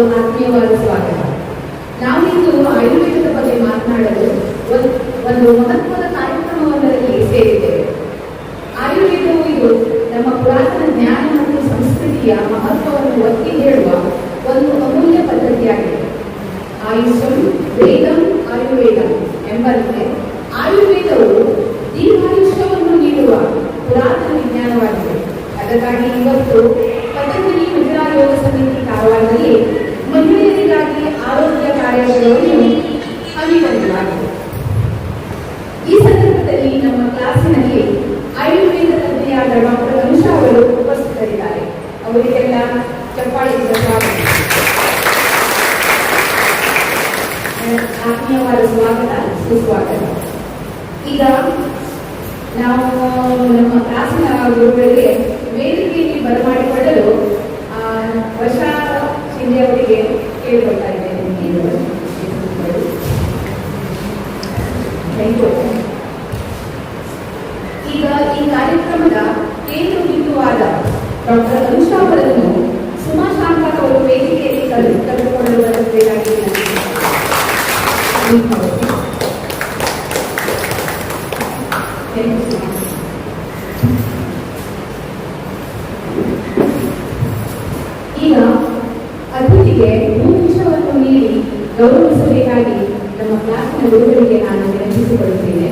ಒಂದು ಆತ್ಮೀಯವಾದ ಸ್ವಾಗತ. ನಾವಿಂದು ಆಯುರ್ವೇದದ ಬಗ್ಗೆ ಮಾತನಾಡಲು ಒಂದ್- ಮಹತ್ವದ ಕಾರ್ಯಕ್ರಮವೊಂದರಲ್ಲಿ ಸೇರಿದ್ದೇವೆ. ಆಯುರ್ವೇದವು ಇದು ನಮ್ಮ ಪುರಾತನ ಜ್ಞಾನ ಮತ್ತು ಸಂಸ್ಕೃತಿಯ ಮಹತ್ವವನ್ನು ಒತ್ತಿ ಹೇಳುವ ಒಂದು ಅಮೂಲ್ಯ ಪದ್ಧತಿಯಾಗಿದೆ. ಆಯುಷಂ ವೇದಂ ಆಯುರ್ವೇದ ಎಂಬಂತೆ ಆಯುರ್ವೇದವು ದೀರ್ಘಾಯುಷ್ಯವನ್ನು ನೀಡುವ ಪುರಾತನ ವಿಜ್ಞಾನವಾಗಿದೆ. ಅದಕ್ಕಾಗಿ ಇವತ್ತು ಪತಂಜಲಿ ಮುದ್ರಾ ಯೋಗ ಸಮಿತಿ ಕಾರವಾರದಲ್ಲಿ ಮಹಿಳೆಯರಿಗಾಗಿ ಕಾರ್ಯಕ್ರಮವನ್ನು ಹಮ್ಮಿಕೊಳ್ಳಲಾಗಿದೆ ಈ ಸಂದರ್ಭದಲ್ಲಿ ನಮ್ಮ ಕ್ಲಾಸಿನಲ್ಲಿ ಆಯುರ್ವೇದ ತಜ್ಞೆಯಾದ ಡಾಕ್ಟರ್ ಅನುಷಾ ಅವರು ಉಪಸ್ಥಿತರಿದ್ದಾರೆ ಅವರಿಗೆಲ್ಲ ಚಪ್ಪಾಳೆಯಿಂದ ಸ್ವಾಗತ ಆತ್ಮೀಯವಾದ ಸ್ವಾಗತ ಸುಸ್ವಾಗತ ಈಗ ನಾವು ನಮ್ಮ ಕ್ಲಾಸಿನ ಗುರುಗಳಿಗೆ ವೇದಿಕೆಯಲ್ಲಿ ಬರಮಾಡಿಕೊಳ್ಳಲು ಆ, ವರ್ಷಾ ಶಿಂದೆ ಅವರಿಗೆ ಕೇಳಿಕೊಳ್ತಾ ಇದ್ದೇನೆ Thank you. ಈಗ ಈ ಕಾರ್ಯಕ್ರಮದ ಕೇಂದ್ರ ಬಿಂದುವಾದ ಡಾಕ್ಟರ್ ಅನುಷಾ ಅವರನ್ನು ಸುಮಾ ಶಾಂತಕ್ ಅವರು ವೇದಿಕೆಯಲ್ಲಿ ಕರೆ ಕರೆದುಕೊಳ್ಳಲು ಬರಬೇಕಾಗಿ ಈಗ ಅತಿಥಿಗೆ ಭೂಮಿಷವನ್ನು ನೀಡಿ ಗೌರವಿಸಬೇಕಾಗಿ ನಮ್ಮ ಕ್ಲಾಸಿನ ಗುರುಗಳಿಗೆ ನಾನು ವಿನಂತಿಸಿಕೊಳ್ಳುತ್ತೇನೆ.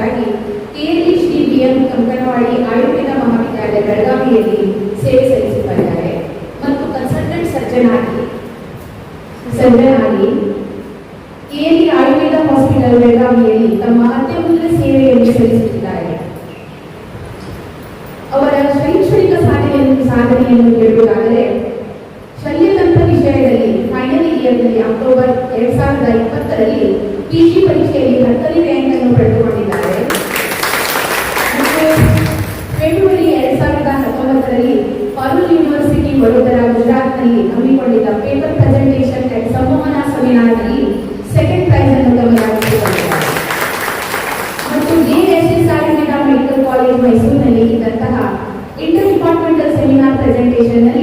ಪ್ರಾಧ್ಯಾಪಕರಾಗಿ ಕೇರಿ ಶ್ರೀ ಬಿಎಂ ಕಂಕಣವಾಡಿ ಆಯುರ್ವೇದ ಮಹಾವಿದ್ಯಾಲಯ ಬೆಳಗಾವಿಯಲ್ಲಿ ಸೇವೆ ಸಲ್ಲಿಸುತ್ತಿದ್ದಾರೆ. ಮತ್ತು ಕನ್ಸಲ್ಟೆಂಟ್ ಸರ್ಜನ್ ಆಗಿ ಸರ್ಜನ್ ಆಗಿ ಕೇರಿ ಆಯುರ್ವೇದ ಹಾಸ್ಪಿಟಲ್ ಬೆಳಗಾವಿಯಲ್ಲಿ ತಮ್ಮ ಅತ್ಯಮೂಲ್ಯ ಸೇವೆಯನ್ನು ಸಲ್ಲಿಸುತ್ತಿದ್ದಾರೆ. ಅವರ ಶೈಕ್ಷಣಿಕ ಸಾಧನೆಯನ್ನು ಸಾಧನೆಯನ್ನು ಹೇಳುವುದಾದರೆ ಶಲ್ಯತಂತ್ರ ವಿಷಯದಲ್ಲಿ ಫೈನಲ್ ಇಯರ್ನಲ್ಲಿ ಅಕ್ಟೋಬರ್ ಎರಡ್ ಸಾವಿರದ ಇಪ್ಪತ್ತರಲ್ಲಿ ಪಿಜಿ ಪರೀಕ್ಷೆಯಲ್ಲಿ ಹತ್ತನೇ ರ್ಯಾಂಕ್ ಅನ್ನು ಪಡೆದುಕೊಂಡಿದ್ದಾರೆ que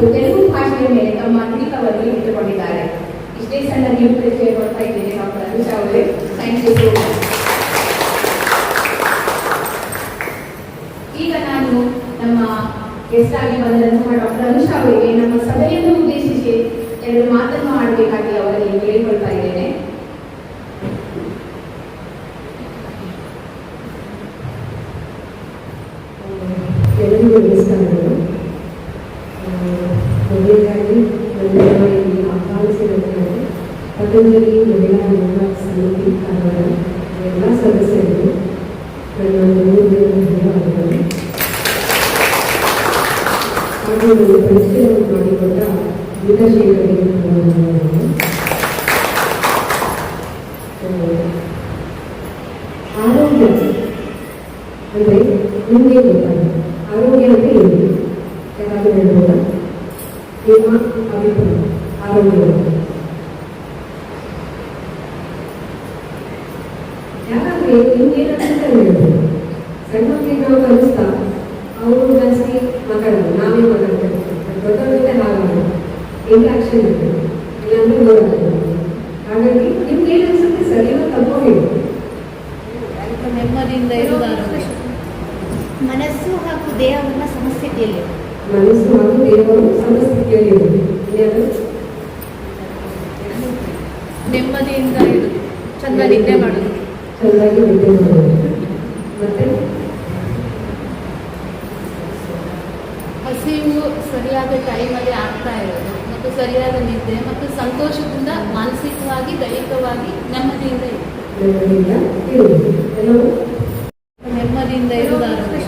ಮತ್ತು ತೆಲುಗು ಭಾಷೆಯ ಮೇಲೆ ತಮ್ಮ ಹಿಡಿತವನ್ನು ಇಟ್ಟುಕೊಂಡಿದ್ದಾರೆ. ಇಷ್ಟೇ ಸಣ್ಣ ನೀವು ಪರಿಚಯ ಕೊಡ್ತಾ ಇದ್ದೇನೆ, ಡಾಕ್ಟರ್ ಅನುಷಾ ಅವರೇ. ಥ್ಯಾಂಕ್ ಯು ಈಗ ನಾನು ನಮ್ಮ ಗೆಸ್ಟ್ ಆಗಿ ಬಂದಂತಹ ಡಾಕ್ಟರ್ ಅನುಷಾ ಅವರಿಗೆ. ನಮ್ಮ ಸಭೆಯನ್ನು ಉದ್ದೇಶಿಸಿ ಎರಡು ಮಾತನ್ನು ಆಡಬೇಕಾಗಿ ಅವರಲ್ಲಿ ಕೇಳಿಕೊಳ್ತಾ ಇದ್ದೇನೆ ಎಲ್ಲರಿಗೂ ನಮಸ್ಕಾರಗಳು ಆ, ಮೊದಲನೇದಾಗಿ ನನ್ನನ್ನು ಇಲ್ಲಿ ಆಹ್ವಾನಿಸಿದಂತಹ ಪತಂಜಲಿ ಮಹಿಳಾ ಯೋಗ ಸಮಿತಿ ಕಾರವಾರ ಎಲ್ಲ ಸದಸ್ಯರು ನನ್ನ ಮೂರು ಧನ್ಯವಾದಗಳು ಹಾಗೂ ನನ್ನ ಪರಿಚಯವನ್ನು ಮಾಡಿಕೊಟ್ಟ ಗೀತಾಶೇಖರಿಗೆ ತುಂಬ ಧನ್ಯವಾದಗಳು ಆ, ಆರೋಗ್ಯ ಅಂದ್ರೆ ನಿಮಗೆ ಗೊತ್ತಾಗ ಆರೋಗ್ಯ ಅಂದ್ರೆ ಏನು ಯಾರಾದರೂ ಹೇಳ್ಬೋದಾ ನಿಮ್ಮ ಅಭಿಪ್ರಾಯ ಆರೋಗ್ಯ ಬಗ್ಗೆ. ಯಾಕಂದ್ರೆ ನಿಮ್ಗೆ ಏನಂತ ಹೇಳ್ಬೋದು ಸಣ್ಣ ಮಕ್ಕಳಿಗೆ ನಾವು ಕಲಿಸ್ತಾ ಅವರು ಜಾಸ್ತಿ ಮಾತಾಡೋದು ನಾವೇ ಮಾತಾಡ್ತೇವೆ ದೊಡ್ಡ ಜೊತೆ ಹಾಗಾಗ ಇಂಟ್ರಾಕ್ಷನ್ ಇರ್ತದೆ ಇಲ್ಲಾಂದ್ರೆ ದೂರ ಹಾಗಾಗಿ ನಿಮ್ಗೆ ಏನು ಅನ್ಸುತ್ತೆ ಸರಿಯಾದ ತಪ್ಪು ಹೇಳಿ ನೆಮ್ಮದಿಯಿಂದ ಇರುವುದಾದ್ರೆ ಮನಸ್ಸು ಹಾಗೂ ದೇಹವನ್ನು ಸಮಸ್ಥಿತಿಯಲ್ಲಿ ಮನಸ್ಸು ಹಾಗೂ ದೇವರು ಸಮಸ್ಥಿತಿಯಲ್ಲಿ ಇರುವುದು ಇನ್ಯಾವುದು ನೆಮ್ಮದಿಯಿಂದ ಇರುವುದು ಚಂದ ನಿದ್ದೆ ಮಾಡುದು ಚೆನ್ನಾಗಿ ನಿದ್ದೆ ಮಾಡೋದು ಮತ್ತೆ? ಹಸಿವು ಸರಿಯಾದ ಟೈಮಲ್ಲಿ ಆಗ್ತಾ ಇರೋದು ಮತ್ತು ಸರಿಯಾದ ನಿದ್ದೆ ಮತ್ತು ಸಂತೋಷದಿಂದ ಮಾನಸಿಕವಾಗಿ ದೈಹಿಕವಾಗಿ ನೆಮ್ಮದಿಯಿಂದ ಇರೋದು ನೆಮ್ಮದಿಯಿಂದ ಇರುವುದು ಎಲ್ಲವೂ? ನೆಮ್ಮದಿಯಿಂದ ಇರುವುದಾದ್ರೆ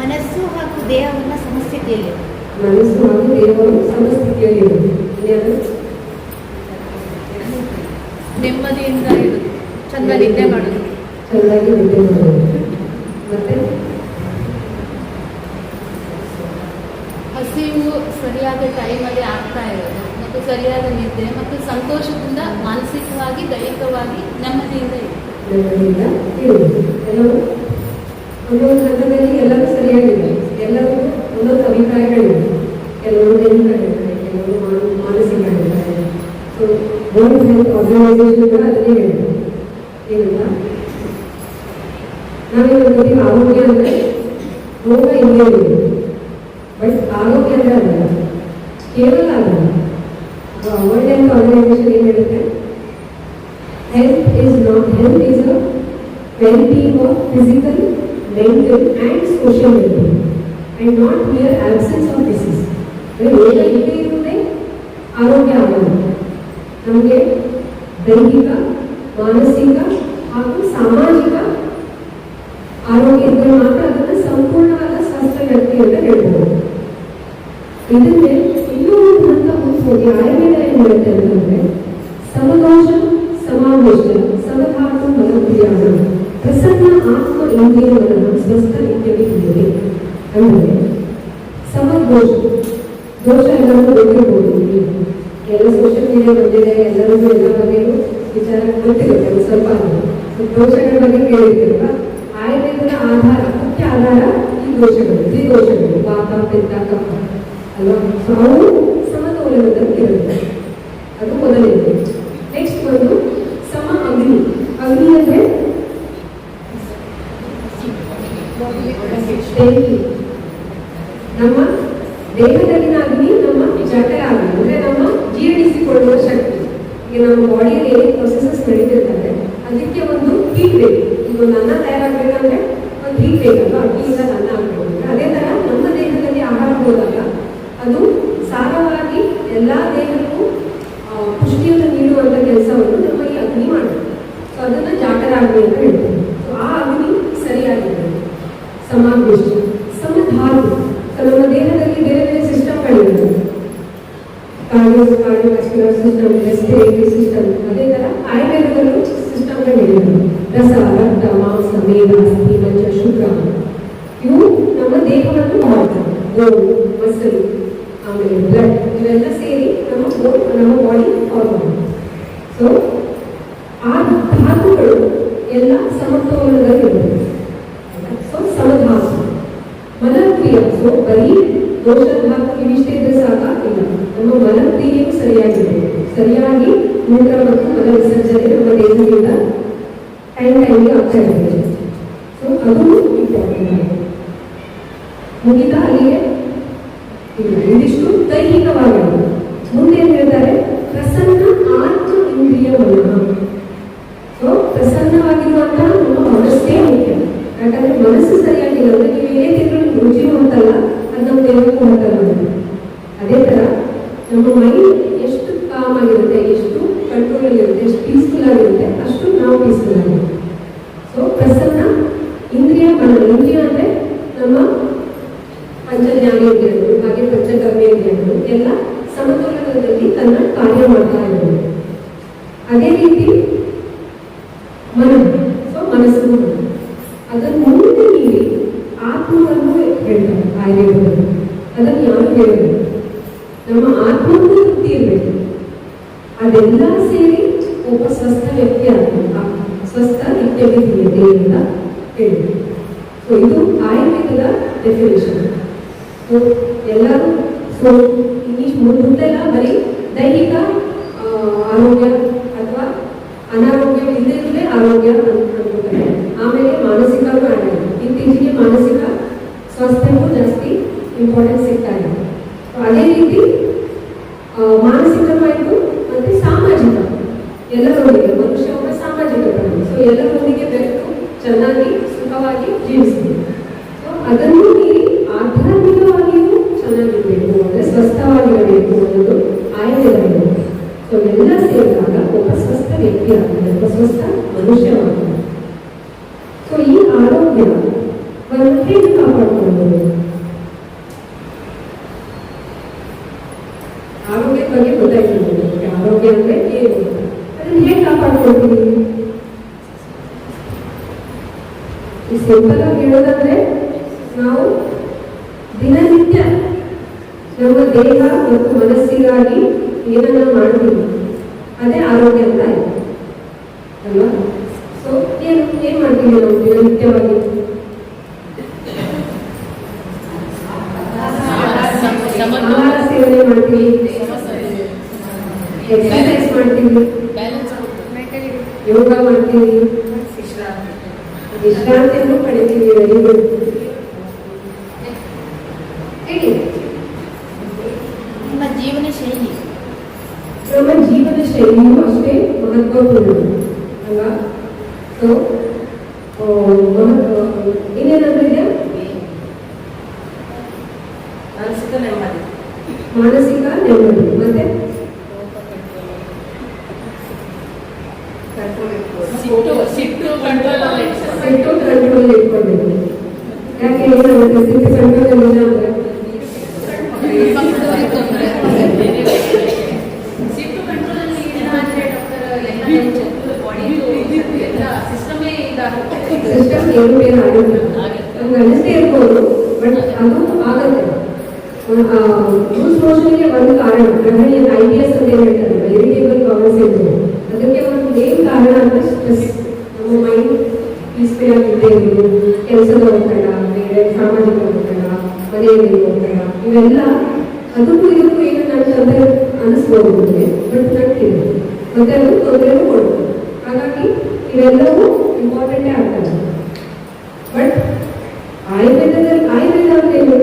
ಮನಸ್ಸು ಹಾಗೂ ದೇಹವನ್ನು ಸಮಸ್ಥಿತಿಯಲ್ಲಿ ಮನಸ್ಸು ಹಾಗೂ ದೇಹವನ್ನು ಸಮಸ್ಥಿತಿಯಲ್ಲಿ ಇರುವುದು ಇನ್ಯಾವುದು ನೆಮ್ಮದಿಯಿಂದ ಇರುವುದು ಚಂದ ನಿದ್ದೆ ಮಾಡೋದು ಚೆನ್ನಾಗಿ ನಿದ್ದೆ ಮಾಡೋದು ಮತ್ತೆ? ಹಸಿವು ಸರಿಯಾದ ಟೈಮಲ್ಲಿ ಆಗ್ತಾ ಇರೋದು ಮತ್ತು ಸರಿಯಾದ ನಿದ್ದೆ ಮತ್ತು ಸಂತೋಷದಿಂದ ಮಾನಸಿಕವಾಗಿ ದೈಹಿಕವಾಗಿ ನೆಮ್ಮದಿಯಿಂದ ನೆಮ್ಮದಿಯಿಂದ ಇರುವುದು ಎಲ್ಲವೂ ಒಂದೊಂದು ಹಂತದಲ್ಲಿ ಎಲ್ಲರೂ ಸರಿಯಾಗಿದೆ ಎಲ್ಲರೂ ಒಂದೊಂದು ಅಭಿಪ್ರಾಯಗಳಿವೆ. ಕೆಲವರು ಕೆಲವರು ಮಾನಸಿಕ ಮಾನಸಿಕಗಳಿದ್ದಾರೆ ಸೊ ವರ್ಲ್ಡ್ ಹೆಲ್ತ್ ಆರ್ಗನೈಸೇಷನ್ ಕೂಡ ಅದನ್ನೇ ಹೇಳಿದೆ ನಾವೇನು ಆರೋಗ್ಯ ಅಂದರೆ ರೋಗ ಇಲ್ಲೇ ಇದೆ ಬಟ್ ಆರೋಗ್ಯ ಅಂದರೆ ಅದಲ್ಲ ಕೇವಲ ಅದಲ್ಲ ವರ್ಲ್ಡ್ ಹೆಲ್ತ್ ಆರ್ಗನೈಸೇಷನ್ ಏನು ಹೇಳುತ್ತೆ health is not health is a well-being of physical, mental and social well-being and not mere absence of disease. ಅಂದರೆ ರೋಗ ಇಲ್ಲೇ ಇರುವುದೇ ಆರೋಗ್ಯ ಆಗೋದು ನಮಗೆ ದೈಹಿಕ ಮಾನಸಿಕ ಹಾಗೂ ಸಾಮಾಜಿಕ ಆರೋಗ್ಯ ಇದ್ದರೆ ಮಾತ್ರ ಅದನ್ನು ಸಂಪೂರ್ಣವಾದ ಸ್ವಾಸ್ಥ್ಯ ವ್ಯಕ್ತಿ ಅಂತ ಹೇಳ್ಬೋದು ಇದನ್ನೇ ಇನ್ನೂ ಒಂದು ಹಂತ ಮುಂದೆ ಹೋಗಿ ಆಯುರ್ವೇದ ಏನು ಹೇಳುತ್ತೆ ಅಂತಂದ್ರೆ ಸಮದೋಷ ಸಮಾವೇಶ ಸಮಧಾತು ಮನಕ್ರಿಯಾಣ ಪ್ರಸನ್ನ ಆತ್ಮ ಇಂದ್ರಿಯವನ್ನ ಸ್ವಸ್ಥ ಇತ್ಯಭಿಹಿದೆ ಅಂದರೆ ಸಮದೋಷ ದೋಷ ಎಲ್ಲರೂ ಗೊತ್ತಿರ್ಬೋದು ಈಗ. ಎಲ್ಲ ಸೋಷಿಯಲ್ ಮೀಡಿಯಾ ಬಂದಿದೆ ಎಲ್ಲರಿಗೂ ಎಲ್ಲ ಬಗ್ಗೆಯೂ ವಿಚಾರ ಗೊತ್ತಿರುತ್ತೆ ಒಂದು ಸ್ವಲ್ಪ ಆದ್ರೂ. ಸೊ ದೋಷಗಳ ಬಗ್ಗೆ ಕೇಳಿರ್ತೀರಲ್ಲ ಆಯುರ್ವೇದದ ಆಧಾರ ಮುಖ್ಯ ಆಧಾರ ಈ ದೋಷಗಳು ತ್ರಿದೋಷಗಳು ವಾತ ಪಿತ್ತ ಕಫ ಅಲ್ವಾ ಸೊ ಅವು ಸಮತೋಲನದಲ್ಲಿ ಇರುತ್ತೆ ಅದು ಮೊದಲನೇದು ನೆಕ್ಸ್ಟ್ ಬಂದು ಸಮ ಅಗ್ನಿ. ಅಗ್ನಿ ಅಂದ್ರೆ? ನಮ್ಮ ದೇಹದಲ್ಲಿನ ಅಗ್ನಿ, ನಮ್ಮ ಜಠರ ಅಗ್ನಿ ಅಂದ್ರೆ ನಮ್ಮ ಜೀರ್ಣಿಸಿಕೊಳ್ಳುವ ಶಕ್ತಿ. ಈಗ ನಮ್ಮ ಬಾಡಿಯಲ್ಲಿ ಪ್ರೊಸೆಸಸ್ ನಡೀತಿರ್ತದೆ ಅದಕ್ಕೆ ಒಂದು ಹೀಟ್ ಬೇಕು. ಈಗ ನನ್ನ ತಯಾರಾಗಬೇಕಂದ್ರೆ ಒಂದು ಹೀಟ್ ಬೇಕಲ್ವಾ? ಅಗ್ನಿಯಿಂದ ಅನ್ನ ಆಗ್ಬೇಕು ಅದೇ ತರ ನಮ್ಮ ದೇಹದಲ್ಲಿ ಆಹಾರ ಹೋದಾಗ ಅದು ಸಾರವಾಗಿ ಎಲ್ಲ ದೇಹಕ್ಕೂ ಪುಷ್ಟಿಯನ್ನು ನೀಡುವಂಥ ಕೆಲಸವನ್ನು ನಮ್ಮ ಈ ಅಗ್ನಿ ಮಾಡುತ್ತೆ ಸೊ ಅದನ್ನು ಜಾಟರ ಅಗ್ನಿ ಅಂತ ಹೇಳ್ತೀವಿ. ಸೊ ಆ ಅಗ್ನಿ ಸರಿಯಾಗಿದೆ. ಸಮಾವೇಶ ಮಲಕ್ರಿಯ ಸೊ ಬರೀ ದೋಷ ಧಾತು ಇವಿಷ್ಟೇ ಇದ್ರೆ ಸಾಕ ಇಲ್ಲ ನಮ್ಮ ಮಲಕ್ರಿಯೆಯು ಸರಿಯಾಗಿರಬೇಕು ಸರಿಯಾಗಿ ಮೂತ್ರ ಮತ್ತು ಮಲ ವಿಸರ್ಜನೆ ನಮ್ಮ ದೇಹದಿಂದ ಟೈಮ್ ಟೈಮ್ಗೆ ಆಗ್ತಾ ಇರಬೇಕು ಸೊ ಅದು ಇಂಪಾರ್ಟೆಂಟ್ ಆಗಿದೆ ಮುಗಿದ ಅಲ್ಲಿಗೆ ಇಲ್ಲ ಇದಿಷ್ಟು ದೈಹಿಕವಾಗಿ ಮುಂದೆ ಏನ್ ಹೇಳ್ತಾರೆ ಪ್ರಸನ್ನ ಆತ್ಮ ಇಂದ್ರಿಯ ಮನಃ ಸೊ ಪ್ರಸನ್ನವಾಗಿರುವಂತಹ ನಮ್ಮ ಮನಸ್ಸೇ ಮುಖ್ಯ ಯಾಕಂದ್ರೆ ಮನಸ್ಸು ಸರಿಯಾಗಿಲ್ಲ ಅಂದ್ರೆ ನೀವು ಏನೇ ತಿಂಗಳು ರುಚಿ ಹೊಂದಲ್ಲ ಅದು ನಮ್ಗೆ ಹೊಂದಲ್ಲ ಅದೇ ತರ ನಮ್ಮ ಮೈಂಡ್ ಎಷ್ಟು ಕಾಮ್ ಆಗಿರುತ್ತೆ ಎಷ್ಟು ಕಂಟ್ರೋಲ್ ಆಗಿರುತ್ತೆ ಎಷ್ಟು ಪೀಸ್ಫುಲ್ ಆಗಿರುತ್ತೆ ಅಷ್ಟು ನಾವು ಪೀಸ್ಫುಲ್ ಆಗಿರುತ್ತೆ ಸೊ ಪ್ರಸನ್ನ ಇಂದ್ರಿಯ ಮನ, ಇಂದ್ರಿಯ ಅಂದ್ರೆ ನಮ್ಮ ಪಂಚ ಜ್ಞಾನೇಂದ್ರಿಯಗಳು ಹಾಗೆ ಪಂಚ ಕರ್ಮೇಂದ್ರಿಯಗಳು ಎಲ್ಲ ಸಮತೋಲನದಲ್ಲಿ ತನ್ನ ಕಾರ್ಯ ಮಾಡ್ತಾ ಇರೋದು ಅದೇ ರೀತಿ ಮನ ಸೊ ಮನಸ್ಸು ಮನ. ಅದನ್ನು ಮುಂದೆ ಮೀರಿ ಆತ್ಮವನ್ನು ಹೇಳ್ತಾರೆ ಆಯುರ್ವೇದದಲ್ಲಿ ಹೇಳಿದ್ರು ನಮ್ಮ ಆತ್ಮಕ್ಕೂ ತೃಪ್ತಿ ಇರಬೇಕು ಅದೆಲ್ಲ ಸೇರಿ ಒಬ್ಬ ಸ್ವಸ್ಥ ವ್ಯಕ್ತಿ ಆಗಬೇಕು. ಸ್ವಸ್ಥ ಸ್ವಸ್ಥ ನಿತ್ಯವಿದ್ಯತೆ ಅಂತ ಹೇಳಿದ್ರು ಸೊ ಇದು ಆಯುರ್ವೇದದ ಡೆಫಿನೇಷನ್ ಸೊ ಎಲ್ಲರೂ ಸೊ ಇಂಗ್ಲಿಷ್ ಮುಂದೆಲ್ಲ ಬರೀ ದೈಹಿಕ ಆರೋಗ್ಯ ಅಥವಾ ಅನಾರೋಗ್ಯ ಇಲ್ಲದೇ ಆರೋಗ್ಯ ಅಂತ ಅನ್ಕೋತಾರೆ ಆಮೇಲೆ ಮಾನಸಿಕವೂ ಆಡ್ ಆಗಿದೆ ಇತ್ತೀಚೆಗೆ ಮಾನಸಿಕ ಸ್ವಾಸ್ಥ್ಯಕ್ಕೂ ಜಾಸ್ತಿ ಇಂಪಾರ್ಟೆನ್ಸ್ ಸಿಗ್ತಾ ಇದೆ ಸೊ ಅದೇ ರೀತಿ ಆ, ಮಾನಸಿಕವಾಯಿತು ಮತ್ತೆ ಸಾಮಾಜಿಕ ಎಲ್ಲರೊಂದಿಗೆ ಮನುಷ್ಯ ಒಬ್ಬ ಸಾಮಾಜಿಕ ಪ್ರಾಣಿ ಸೊ ಎಲ್ಲರೊಂದಿಗೆ ಬೆರೆತು ಚೆನ್ನಾಗಿ ಸುಖವಾಗಿ ಜೀವಿಸಬೇಕು ಸೊ ಅದನ್ನು ಮೀರಿ ಆಧ್ಯಾತ್ಮಿಕವಾಗಿಯೂ ಚೆನ್ನಾಗಿರಬೇಕು ಅಂದರೆ ಸ್ವಸ್ಥವಾಗಿರಬೇಕು ಅನ್ನೋದು ಆಯುರ್ವೇದ ಸೊ ಎಲ್ಲ ಸೇರಿದಾಗ ಒಬ್ಬ ಸ್ವಸ್ಥ ವ್ಯಕ್ತಿ ಆಗ್ತದೆ ಒಬ್ಬ ಸ್ವಸ್ಥ ಮನುಷ್ಯವಾಗ್ತದೆ ಸೊ ಈ ಆರೋಗ್ಯವನ್ನು ಹೇಗೆ ಕಾಪಾಡ್ಕೊಳ್ಬೋದು ಆರೋಗ್ಯದ ಬಗ್ಗೆ ಗೊತ್ತಾಯ್ತು ನಿಮಗೆ. ಆರೋಗ್ಯ ಅಂದ್ರೆ ಏನು ಅಂತ. ಅದನ್ನ ಹೇಗೆ ಕಾಪಾಡ್ಕೊಳ್ತೀವಿ ಈ ಸಿಂಪಲ್ ಆಗಿ ಹೇಳೋದಂದ್ರೆ ನಾವು ದಿನನಿತ್ಯ ನಮ್ಮ ದೇಹ ಮತ್ತು ಮನಸ್ಸಿಗಾಗಿ ಏನನ್ನ ಮಾಡ್ತೀವಿ ಅದೇ ಆರೋಗ್ಯ ಅಂತ ಇದೆ ಅಲ್ವಾ ಸೊ ಏನು ಮಾಡ್ತೀವಿ ನಾವು ದಿನನಿತ್ಯವಾಗಿ ಆಹಾರ ಸೇವನೆ ಮಾಡ್ತೀವಿ ಎಕ್ಸರ್ಸೈಸ್ ಮಾಡ್ತೀವಿ ಯೋಗ ಮಾಡ್ತೀವಿ ವಿಶ್ರಾಂತಿಯನ್ನು ಪಡಿತೀವಿ ವೆರಿ ಗುಡ್ ಹೇಳಿ ನಿಮ್ಮ ಜೀವನ ಶೈಲಿ ನಮ್ಮ ಜೀವನ ಶೈಲಿಯೂ ಅಷ್ಟೇ ಮಹತ್ವಪೂರ್ಣ ಅಲ್ವಾ ಸೊ ಇನ್ನೇನಾದ್ರೂ ಇದೆಯಾ ಮಾನಸಿಕ ನೆಮ್ಮದಿ ಮಾನಸಿಕ ನೆಮ್ಮದಿ ಮತ್ತೆ ಕಂಟ್ರೋಲ್ ಇಟ್ಕೊಳ್ಳಿ ಸಿಟ್ಟು ಸಿಟ್ಟು ಕಂಟ್ರೋಲ್ ಸಿಟ್ಟು ಕಂಟ್ರೋಲ್ ಇಟ್ಕೊಳ್ಬೇಕು ಯಾಕೆ ಏನಾಗುತ್ತೆ ಸಿಟ್ಟು ಕಂಟ್ರೋಲ್ ಇಲ್ಲ ಅಂದ್ರೆ ಸಿಟ್ಟು ಕಂಟ್ರೋಲಲ್ಲಿ ಏನಾದ್ರೆ ಡಾಕ್ಟರ್ ಎಲ್ಲ ಬಾಡಿದು ಎಲ್ಲ ಸಿಸ್ಟಮೇ ಇದಾಗುತ್ತೆ ಸಿಸ್ಟಮ್ ಏನು ಬೇರೆ ಆಗುತ್ತೆ ಆಗುತ್ತೆ. ನಮ್ಗೆ ಅನಿಸ್ತೇ ಇರ್ಬೋದು ಬಟ್ ಅದು ಆಗತ್ತೆ ಲೂಸ್ ಮೋಷನ್ಗೆ ಒಂದು ಕಾರಣ ಗ್ರಹಣಿ ಐ ಬಿ ಎಸ್ ಅಂತ ಏನು ಹೇಳ್ತಾರಲ್ಲ ಇರಿಟೇಬಲ್ ಬೌಲ್ ಸಿಂಡ್ರೋಮ್ ಅದಕ್ಕೆ ಒಂದು ಮೇನ್ ಕಾರಣ ಅಂದ್ರೆ ಸ್ಟ್ರೆಸ್ ನಮ್ಮ ಮೈಂಡ್ ಪೀಸ್ಫುಲ್ ಆಗಿದ್ದೇ ಇರೋದು ಕೆಲಸದ ಒತ್ತಡ ಬೇರೆ ಸಾಮಾಜಿಕ ಒತ್ತಡ ಮನೆಯಲ್ಲಿ ಒತ್ತಡ ಇವೆಲ್ಲ ಅದಕ್ಕೂ ಇದಕ್ಕೂ ಏನು ನಂಟಂದ್ರೆ ಅನಿಸ್ಬೋದು ನಿಮಗೆ ಬಟ್ ನಂಟಿದೆ ಮತ್ತೆ ಅದು ಹಾಗಾಗಿ ಇವೆಲ್ಲವೂ ಇಂಪಾರ್ಟೆಂಟೇ ಆಗ್ತದೆ ಬಟ್ ಆಯುರ್ವೇದದಲ್ಲಿ, ಆಯುರ್ವೇದ ಅಂದ್ರೆ ಏನು?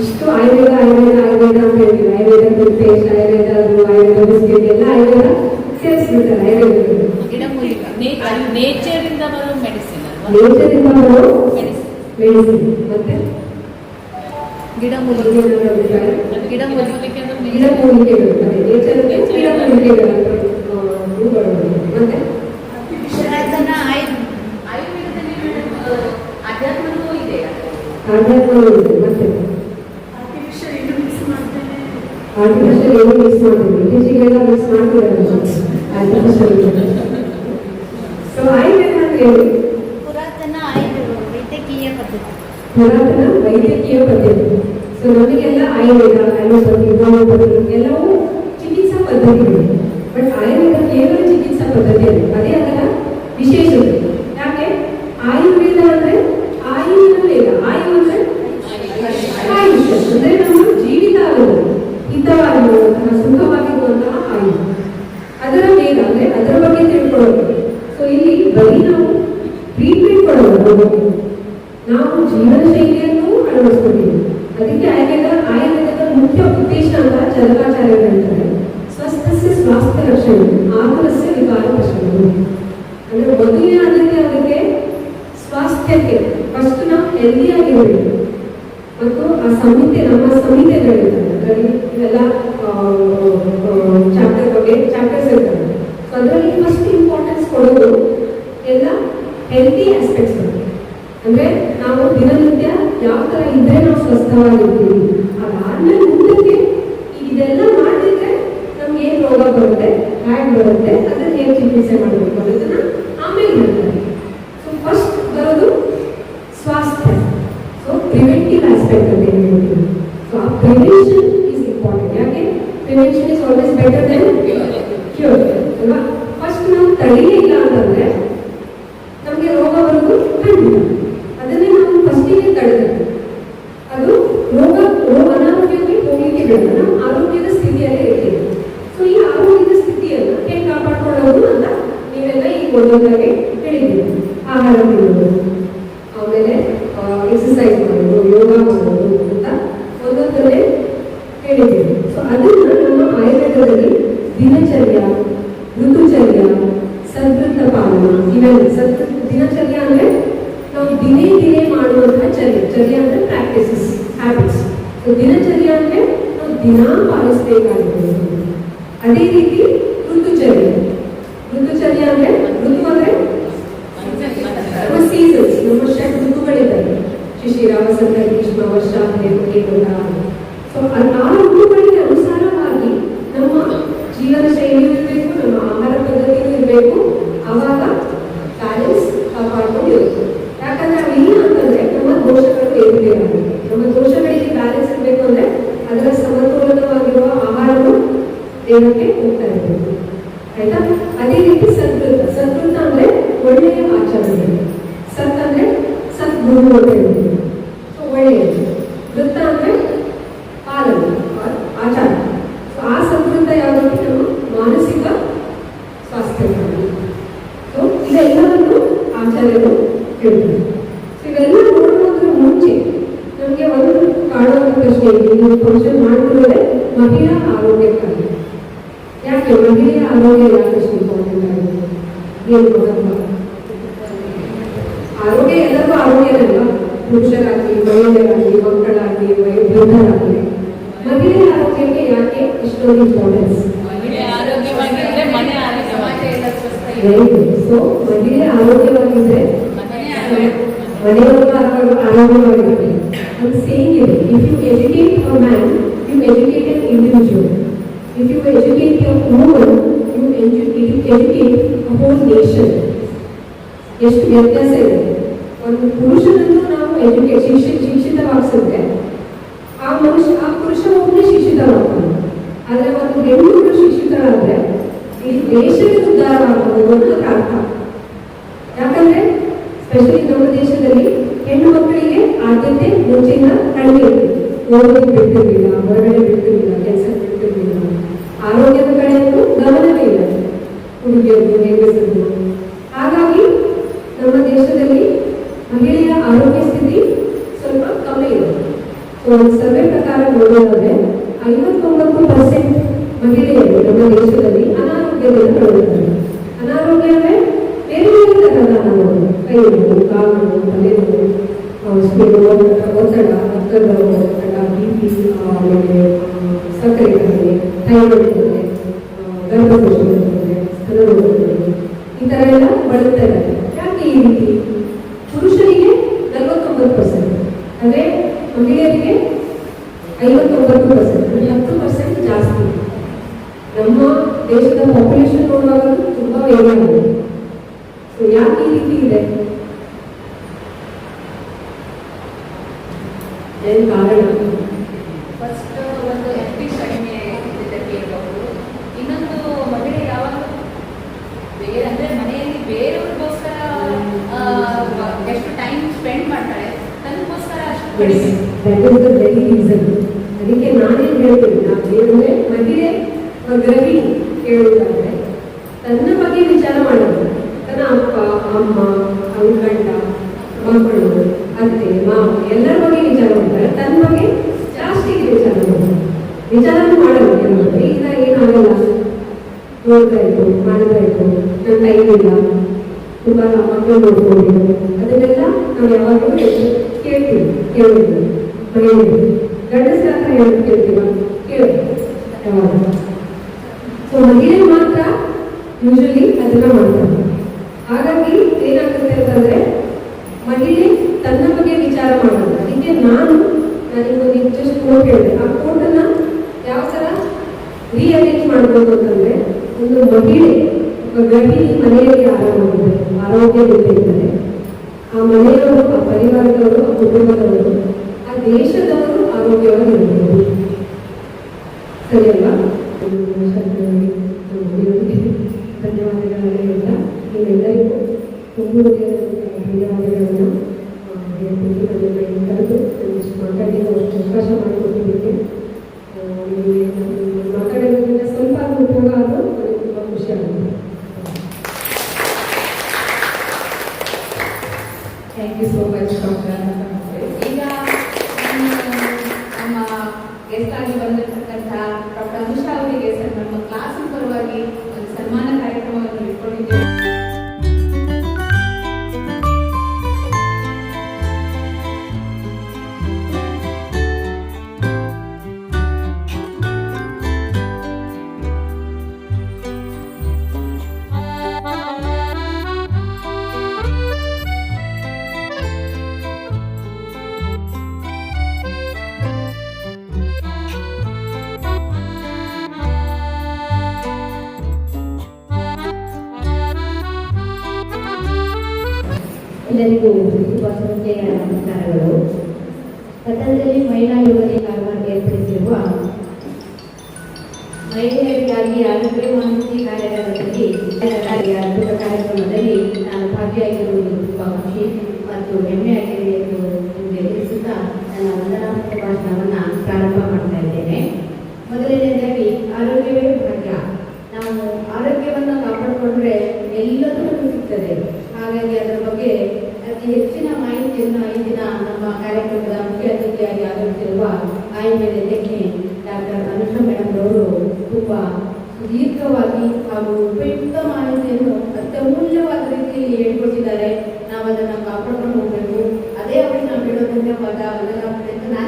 ಇಷ್ಟು ಆಯುರ್ವೇದ ಆಯುರ್ವೇದ ಆಯುರ್ವೇದ ಅಂತ ಹೇಳ್ತೀವಿ. ಆಯುರ್ವೇದ ಟೂತ್ಪೇಸ್ಟ್ ಆಯುರ್ವೇದ ಅದು, ಆಯುರ್ವೇದ ಬಿಸ್ಕೆಟ್, ಎಲ್ಲ ಆಯುರ್ವೇದ ಸೇರಿಸ್ಬಿಡ್ತಾರೆ ಆಯುರ್ವೇದ ನೇಚರ್ ಇಂದ ಬರೋ ಮೆಡಿಸಿನ್ ಅಲ್ವಾ ನೇಚರಿಂದ ಬರೋ ಮೆಡಿಸಿನ್ ಮೆಡಿಸಿನ್ ಮತ್ತೆ ಗಿಡಮೂಲಿಕೆ ಏನಾದ್ರು ಅಭಿಪ್ರಾಯ? ಗಿಡಮೂಲಿಕೆ ಅಂದ್ರೆ ಗಿಡ ಮೂಲಿಕೆಗಳು ಅದೇ ನೇಚರ್ ಗಿಡ ಮೂಲಿಕೆಗಳು ಇವುಗಳು ಮತ್ತೆ ಅದನ್ನ ಆಯ್ ಆಯುರ್ವೇದದಲ್ಲಿ ಆ, ಅಧ್ಯಾತ್ಮನೂ ಇದೆ ಕಾರ್ಡಿಯಾಕ್ ಇದೆ ಮತ್ತೆ ಆರ್ಟಿಫಿಷಿಯಲ್ ಏನು ಮಿಸ್ ಮಾಡ್ತೇನೆ ಆರ್ಟಿಫಿಷಿಯಲ್ ಏನು ಮಿಸ್ ಮಾಡ್ತೀವಿ ಇತ್ತೀಚೆಗೆಲ್ಲ ಮಿಸ್ ಮಾಡ್ತಿದ್ದಾರೆ ಆರ್ಟಿಫಿಷಿಯಲ್ ಸೊ ಆಯುರ್ವೇದ ಅಂದ್ರೆ ಏನು ಪುರಾತನ ಆಯುರ್ ವೈದ್ಯಕೀಯ ಪದ್ಧತಿ. ಪುರಾತನ ವೈದ್ಯಕೀಯ ಪದ್ಧತಿ. ಸೊ ನಮಗೆಲ್ಲ ಆಯುರ್ವೇದ ಅಲೋಪತಿ ಹೋಮಿಯೋಪತಿ ಎಲ್ಲವೂ ಚಿಕಿತ್ಸಾ ಪದ್ಧತಿಗಳು ಬಟ್ ಆಯುರ್ವೇದ ಕೇವಲ ಚಿಕಿತ್ಸಾ ಪದ್ಧತಿ ಅಲ್ಲ ಅದೇ ಅದರ ವಿಶೇಷತೆ ಯಾಕೆ ಆಯುರ್ವೇದ ಅಂದ್ರೆ ಆಯುವಿನ ವೇದ ಆಯು ಅಂದ್ರೆ ಆಯುಷ್ಯ ಅಂದ್ರೆ ನಮ್ಮ ಜೀವಿತಾವಧಿ ಹಿತವಾಗಿರುವಂತಹ ಸುಖವಾಗಿರುವಂತಹ ಆಯು ಅದರ ವೇದ ಅಂದ್ರೆ ಅದರ ಬಗ್ಗೆ ತಿಳ್ಕೊಳ್ಳೋದು ಸೊ ಇಲ್ಲಿ ಬರೀ ನಾವು ಟ್ರೀಟ್ಮೆಂಟ್ ಕೊಡೋದು ರೋಗಕ್ಕೆ. ನಾವು ಜೀವನ ಶೈಲಿಯನ್ನು ಅಳವಡಿಸ್ಕೊತೀವಿ ಅದಕ್ಕೆ ಆಯುರ್ವೇದ ಆಯುರ್ವೇದದ ಮುಖ್ಯ ಉದ್ದೇಶ ಅಂತ ಚರಕಾಚಾರ್ಯರು ಹೇಳ್ತಾರೆ ಸ್ವಸ್ಥಸ್ಯ ಸ್ವಾಸ್ಥ್ಯ ರಕ್ಷಣೆ ಆತುರಸ್ಯ ವಿಕಾರ ರಕ್ಷಣೆ ಅಂದ್ರೆ ಮೊದಲನೇ ಆದ್ಯತೆ ಅದಕ್ಕೆ ಸ್ವಾಸ್ಥ್ಯಕ್ಕೆ ಫಸ್ಟ್ ನಾವು ಹೆಲ್ದಿ ಆಗಿರಬೇಕು ಮತ್ತು ಆ ಸಂಹಿತೆ ನಮ್ಮ ಸಂಹಿತೆಗಳಿರ್ತವೆ ಅದರಲ್ಲಿ ಇವೆಲ್ಲ ಚಾಪ್ಟರ್ ಬಗ್ಗೆ ಚಾಪ್ಟರ್ಸ್ ಇರ್ತವೆ ಸೊ ಅದರಲ್ಲಿ ಫಸ್ಟ್ ಇಂಪಾರ್ಟೆನ್ಸ್ ಕೊಡೋದು ಎಲ್ಲ ಹೆಲ್ತಿ ಆಸ್ಪೆಕ್ಟ್ಸ್ ಬಗ್ಗೆ ಅಂದ್ರೆ ನಾವು ದಿನನಿತ್ಯ ಯಾವ ತರ ಇದ್ರೆ ನಾವು ಸ್ವಸ್ಥವಾಗಿರ್ತೀವಿ ಅದಾದ್ಮೇಲೆ ಮುಂದಕ್ಕೆ ಈಗ ಇದೆಲ್ಲ ಮಾಡಿದ್ರೆ ನಮ್ಗೆ ಏನ್ ರೋಗ ಬರುತ್ತೆ ಹ್ಯಾಗ್ ಬರುತ್ತೆ ಅದನ್ನ ಹೇಗೆ ಚಿಕಿತ್ಸೆ ಮಾಡಬೇಕು ಅನ್ನೋದನ್ನ ಆಮೇಲೆ ಹೇಳ್ತಾರೆ ಸೊ ಫಸ್ಟ್ ಬರೋದು ಸ್ವಾಸ್ಥ್ಯ ಸೊ ಪ್ರಿವೆಂಟಿವ್ ಆಸ್ಪೆಕ್ಟ್ ಅಂತ ಏನು ಹೇಳ್ತೀವಿ ಸೊ ಆ ಪ್ರಿವೆನ್ಷನ್ ಈಸ್ ಇಂಪಾರ್ಟೆಂಟ್ ಯಾಕೆ prevention is always better than cure ಅಲ್ವಾ ಫಸ್ಟ್ ನಾವು ತಡೆಯೇ ಇಲ್ಲ ಅಂತಂದ್ರೆ ನಮಗೆ ರೋಗ ಬರೋದು ಖಂಡಿತ ಅದನ್ನೇ ನಾವು ಫಸ್ಟಿಗೆ ತಡೆದ್ರೆ ಅದು ರೋಗ ರೋಗ ಅನಾರೋಗ್ಯಕ್ಕೆ ಹೋಗ್ಲಿಕ್ಕೆ ಬಿಡಲ್ಲ ನಾವು ಆರೋಗ್ಯದ ಸ್ಥಿತಿಯಲ್ಲೇ ಇರ್ತೀವಿ ಸೊ ಈ ಆರೋಗ್ಯದ ಸ್ಥಿತಿಯನ್ನ ಹೇಗೆ ಕಾಪಾಡ್ಕೊಳ್ಳೋದು ಅಂತ ನೀವೆಲ್ಲ ಈಗ ಒಂದೊಂದಾಗಿ ಹೇಳಿದ್ದೀವಿ ಆಹಾರ ಆಮೇಲೆ ಎಕ್ಸಸೈಸ್ ಮಾಡೋದು, ಯೋಗ ಮಾಡೋದು ಅಂತ ಒಂದೊಂದನ್ನೇ ಹೇಳಿದ್ದೀವಿ ಸೊ ಅದನ್ನು ನಮ್ಮ ಆಯುರ್ವೇದದಲ್ಲಿ ದಿನಚರ್ಯ, ಋತುಚರ್ಯ, ಸದ್ವೃತ್ತ ಪಾಲನ ಇವೆಲ್ಲ. ಸದ್ ದಿನಚರ್ಯ ಅಂದರೆ ನಾವು ದಿನೇ ದಿನೇ ಮಾಡುವಂತಹ ಚರ್ಯ. ಚರ್ಯ ಅಂದರೆ ಪ್ರಾಕ್ಟೀಸಸ್ ಹ್ಯಾಬಿಟ್ಸ್ ಸೊ ದಿನಚರ್ಯ ಅಂದರೆ ನಾವು ದಿನಾ ಪಾಲಿಸಬೇಕಾಗಿರೋದು. ಅದೇ ರೀತಿ ಋತುಚರ್ಯ ಋತುಚರ್ಯ ಅಂದ್ರೆ ಋತು ಅಂದ್ರೆ ನಮ್ಮ ಸೀಸನ್ಸ್ ನಮ್ಮ ಷಟ್ ಋತುಗಳಿದ್ದಾವೆ ವಸಂತ ಗ್ರೀಷ್ಮ ವರ್ಷ ಹೇಮಂತ ಸೊ ಆ ಋತುಗಳಿಗೆ ಅನುಸಾರವಾಗಿ ನಮ್ಮ ಜೀವನ ಶೈಲಿಯೂ ಇರಬೇಕು ನಮ್ಮ ಆಹಾರ ಪದ್ಧತಿಯೂ ಇರಬೇಕು ಅವಾಗ ಬ್ಯಾಲೆನ್ಸ್ ಕಾಪಾಡ್ಕೊಂಡು ಇರಬೇಕು ಯಾಕಂದ್ರೆ ಇಲ್ಲ ಅಂತಂದ್ರೆ ನಮ್ಮ ದೋಷಗಳು ಏರುಪೇರಾಗುತ್ತೆ ನಮ್ಮ ದೋಷಗಳಿಗೆ ಬ್ಯಾಲೆನ್ಸ್ ಇರಬೇಕು ಅಂದ್ರೆ ಅದರ ಸಮತೋಲನವಾಗಿರುವ ಆಹಾರವು ದೇಹಕ್ಕೆ ಇಷ್ಟೊಂದು ಇಂಪಾರ್ಟೆನ್ಸ್ ಮಹಿಳೆ ಆರೋಗ್ಯವಾಗಿದ್ರೆ ಮನೆ ಆರೋಗ್ಯವಾಗಿ ವೆರಿ ಗುಡ್ ಸೊ ಮಹಿಳೆ ಆರೋಗ್ಯವಾಗಿದ್ರೆ ಮನೆ ಮನೆಯೊಳಗ ಆರೋಗ್ಯವಾಗಿರುತ್ತೆ ಒಂದು ಸೇಯಿಂಗ್ ಇದೆ if you educate a man you educate an individual if you educate a woman you educate a whole nation ಎಷ್ಟು ವ್ಯತ್ಯಾಸ ಇದೆ ಒಂದು ಪುರುಷನನ್ನು ನಾವು ಎಜುಕೇಟ್ ಶಿಕ್ಷಿ ಶಿಕ್ಷಿತವಾಗಿಸಿದ್ರೆ ಆ ಮನುಷ್ಯ ಆ ಪುರುಷ ಒಬ್ಬನೇ ಶಿಕ್ಷಿತವಾಗ್ತಾನೆ ಆದ್ರೆ ಒಂದು ಹೆಣ್ಣು ಶಿಕ್ಷಿತರಾದ್ರೆ ಈ ದೇಶದ ಉದ್ಧಾರ ಆಗ್ಬೋದು ಅನ್ನೋದರ ಅರ್ಥ. ಯಾಕಂದ್ರೆ ಸ್ಪೆಷಲಿ ನಮ್ಮ ದೇಶದಲ್ಲಿ ಹೆಣ್ಣು ಮಕ್ಕಳಿಗೆ ಆದ್ಯತೆ ಮುಂಚೆಯಿಂದ ಕಡಿಮೆ ಇತ್ತು. ಓದೋದಕ್ಕೆ ಬಿಡ್ತಿರ್ಲಿಲ್ಲ, ಹೊರಗಡೆ ಬಿಡ್ತಿರ್ಲಿಲ್ಲ ಕೆಲಸ ಬಿಡ್ತಿರ್ಲಿಲ್ಲ. ಆರೋಗ್ಯದ ಕಡೆಯಲ್ಲೂ ಗಮನವೇ ಇಲ್ಲ. ಹುಡುಗಿಯರು ಹೆಂಗಸರು ಹಾಗಾಗಿ ನಮ್ಮ ದೇಶದಲ್ಲಿ ಮಹಿಳೆಯ ಆರೋಗ್ಯ ಸ್ಥಿತಿ ಸ್ವಲ್ಪ ಕಮ್ಮಿ ಇದೆ ಸೊ ಒಂದು ಸರ್ವೆ ಪ್ರಕಾರ ನೋಡೋದಾದ್ರೆ ದೇಶದಲ್ಲಿ ಅನಾರೋಗ್ಯದಿಂದ ಬಳಲುತ್ತಾರೆ ಅನಾರೋಗ್ಯ ಅಂದ್ರೆ ಬೇರೆ ಬೇರೆ ತರಹದ ಅನಾರೋಗ್ಯ ಕೈ ನೋವು ಕಾಲು ನೋವು ತಲೆ ನೋವು ಸ್ಪೀಡ್ ಒತ್ತಡ ರಕ್ತದ ಒತ್ತಡ ಬಿ ಪಿ ಆಮೇಲೆ ಆ, ಸಕ್ಕರೆ ಕಾಯಿಲೆ ಥೈರಾಯ್ಡ್ ಕಾಯಿಲೆ ಗರ್ಭಕೋಶ ಕಾಯಿಲೆ ಸ್ತನರೋಗ ಕಾಯಿಲೆ ಈ ಥರ ಎಲ್ಲ ಬಳಲ್ತಾ ಇದ್ದಾರೆ ಯಾಕೆ ಈ ರೀತಿ ಪುರುಷರಿಗೆ ನಲವತ್ತೊಂಬತ್ತು ಪರ್ಸೆಂಟ್ ಅಂದ್ರೆ ಮಹಿಳೆಯರಿಗೆ ಐವತ್ತೊಂಬತ್ತು ಪರ್ಸೆಂಟ್ ಅಂದರೆ ಹತ್ತು ಪರ್ಸೆಂಟ್ ಜಾಸ್ತಿ ನಮ್ಮ ದೇಶದ ಪಾಪ್ಯುಲೇಷನ್ ನೋಡುವಾಗ ತುಂಬ ವೇಗ ಇದೆ ಸೊ ಯಾಕೆ ಈ ರೀತಿ ಇದೆ ಏನು ಕಾರಣ? ಫಸ್ಟ್ ಒಂದು ಎಫ್ ಕಡಿಮೆ ಇದೆ ಕೇಳಬಹುದು ಇನ್ನೊಂದು ಮಹಿಳೆ ಯಾವಾಗಲೂ ಬೇರೆ ಅಂದ್ರೆ ಮನೆಯಲ್ಲಿ ಬೇರೆಯವ್ರಿಗೋಸ್ಕರ ಎಷ್ಟು ಟೈಮ್ ಸ್ಪೆಂಡ್ ಮಾಡ್ತಾರೆ ತನಗೋಸ್ಕರ ಅಷ್ಟು ವೆರಿ ರೀಸನ್ ಅದಕ್ಕೆ ನಾನೇನು ಹೇಳ್ತೀನಿ. ನಾವೇನಂದ್ರೆ ಮಹಿಳೆ ಆ ಗರ್ಭಿಣಿ ಹೇಳುವುದಾದ್ರೆ ತನ್ನ ಬಗ್ಗೆ ವಿಚಾರ ಮಾಡೋದು. ತನ್ನ ಅಪ್ಪ ಅಮ್ಮ ಅವ್ರ ಗಂಡ ಮಕ್ಕಳು ಅತ್ತೆ ಮಾವ ಎಲ್ಲರ ಬಗ್ಗೆ ವಿಚಾರ ಮಾಡ್ತಾರೆ ತನ್ನ ಬಗ್ಗೆ ಜಾಸ್ತಿ ವಿಚಾರ ಮಾಡೋದು ವಿಚಾರನೂ ಮಾಡೋದು ಕೆಲವರು ಈಗ ಏನು ನೋಡ್ತಾ ಇತ್ತು ಮಾಡ್ತಾ ಇತ್ತು ನನ್ನ ಟೈಮ್ ಇಲ್ಲ. ತುಂಬ ಮಕ್ಕಳು ನೋಡ್ಕೊಂಡಿದ್ರು ಅದನ್ನೆಲ್ಲ ನಾವು ಯಾವಾಗಲೂ ಕೇಳ್ತೀವಿ ಕೇಳಿದ್ವಿ ಮನೆಯಲ್ಲಿ ಗಂಡಸರ ಹತ್ರ ಹೇಳಿ ಕೇಳ್ತೀವ? ಕೇಳಿ ಸೊ ಮಹಿಳೆ ಮಾತ್ರ ಯೂಶಲಿ ಅದನ್ನ ಮಾಡ್ತಾರೆ. ಹಾಗಾಗಿ ಏನಾಗುತ್ತೆ ಅಂತಂದ್ರೆ ಮಹಿಳೆ ತನ್ನ ಬಗ್ಗೆ ವಿಚಾರ ಮಾಡೋದು ಅದಕ್ಕೆ ನಾನು ನನಗೊಂದು ಜಸ್ಟ್ ಕೋಟ್ ಹೇಳಿದೆ. ಆ ಕೋಟನ್ನ ಯಾವ ಥರ ರೀಅರೇಂಜ್ ಮಾಡ್ಬೋದು ಅಂತಂದರೆ ಒಂದು ಮಹಿಳೆ, ಒಬ್ಬ ಗರ್ಭಿಣಿ ಮನೆಯಲ್ಲಿ ಆರಾಮಾಗಿರ್ಬೇಕು ಆರೋಗ್ಯದಿಂದಿರ್ತಾರೆ ಆ ಮನೆಯವರು, ಆ ಪರಿವಾರದವರು, ಆ ಕುಟುಂಬದವರು, ಆ ದೇಶದವರು ಆರೋಗ್ಯವಾಗಿರಬೇಕು ಸರಿ ಅಲ್ವಾ ಧನ್ಯವಾದಗಳನ್ನು ಹೇಳ್ತಾ ನಿಮ್ಮೆಲ್ಲರಿಗೂ. ತುಂಬ ಧನ್ಯವಾದಗಳನ್ನು ಹೇಳ್ತೀನಿ. ನನ್ನನ್ನು ಥ್ಯಾಂಕ್ ಯು ಸೋ ಮಚ್ ಎಲ್ಲರಿಗೂ ಸಂಜೆಯ ನಮಸ್ಕಾರಗಳು ಪತಂಜಲಿ ಮಹಿಳಾ ಯುವತಿ ಕಾರವಾರ ಏರ್ಪಡಿಸಿರುವ ಮಹಿಳೆಯರಿಗಾಗಿ ಆರೋಗ್ಯ ಮಾಹಿತಿ ಕಾರ್ಯಕ್ರಮದಲ್ಲಿ ಕಾರ್ಯ ಅದ್ಭುತ ಕಾರ್ಯಕ್ರಮದಲ್ಲಿ ನಾನು ಭಾಗಿಯಾಗಿರುವುದು ತುಂಬ ಖುಷಿ ಮತ್ತು ಹೆಮ್ಮೆಯಾಗಿದೆ ಎಂದು ತಿಳಿಸುತ್ತಾ ನನ್ನ ವಂದನಾತ್ಮಕ ಭಾಷಣವನ್ನು ಪ್ರಾರಂಭ ಮಾಡ್ತಾ ಇದ್ದೇನೆ. ಮೊದಲನೇದಾಗಿ ಆರೋಗ್ಯವೇ ಭಾಗ್ಯ. ನಾವು ಆರೋಗ್ಯವನ್ನು ಕಾಪಾಡಿಕೊಂಡ್ರೆ ಎಲ್ಲದೂ ಸಿಗ್ತದೆ. ಹಾಗಾಗಿ ಅತಿ ಹೆಚ್ಚಿನ ಮಾಹಿತಿಯನ್ನು ಇಂದಿನ ದಿನ ನಮ್ಮ ಕಾರ್ಯಕ್ರಮದ ಮುಖ್ಯ ಅತಿಥಿಯಾಗಿ ಆಗಮಿಸಿರುವ ಆಯುರ್ವೇದ ತಜ್ಞೆ ಡಾಕ್ಟರ್ ಅನುಷಾ ಮೇಡಮ್ ಅವರು ತುಂಬ ಸುದೀರ್ಘವಾಗಿ ಹಾಗೂ ಉಪಯುಕ್ತ ಮಾಹಿತಿಯನ್ನು ಅತ್ಯಮೂಲ್ಯವಾದ ರೀತಿಯಲ್ಲಿ ಹೇಳ್ಕೊಟ್ಟಿದ್ದಾರೆ. ನಾವು ಅದನ್ನು ಕಾಪಾಡ್ಕೊಂಡು ಹೋಗಬೇಕು. ಅದೇ ಅವರಿಗೆ ನಾವು ಹೇಳೋ ಪದ ವಂದನಾಪುರ ನಾನು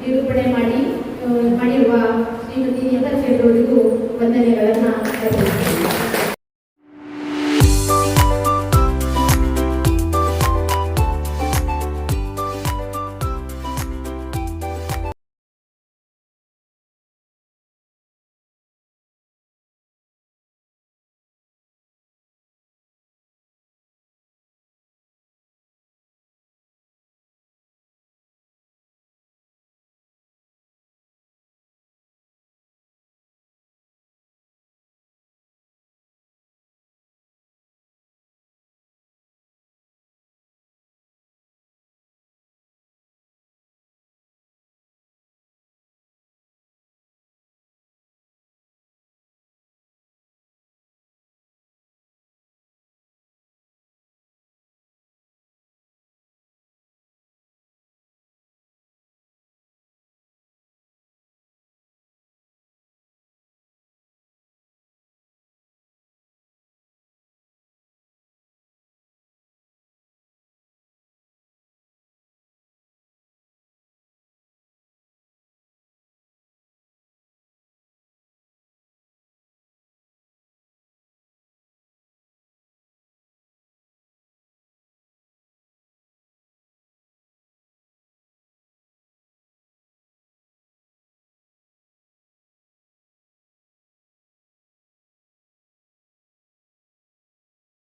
ನಿರೂಪಣೆ ಮಾಡಿ ಮಾಡಿರುವ ಶ್ರೀಮತಿ ನಿಯಂತ್ರ ಶೆಟ್ಟರವರಿಗೂ ವಂದನೆಗಳನ್ನು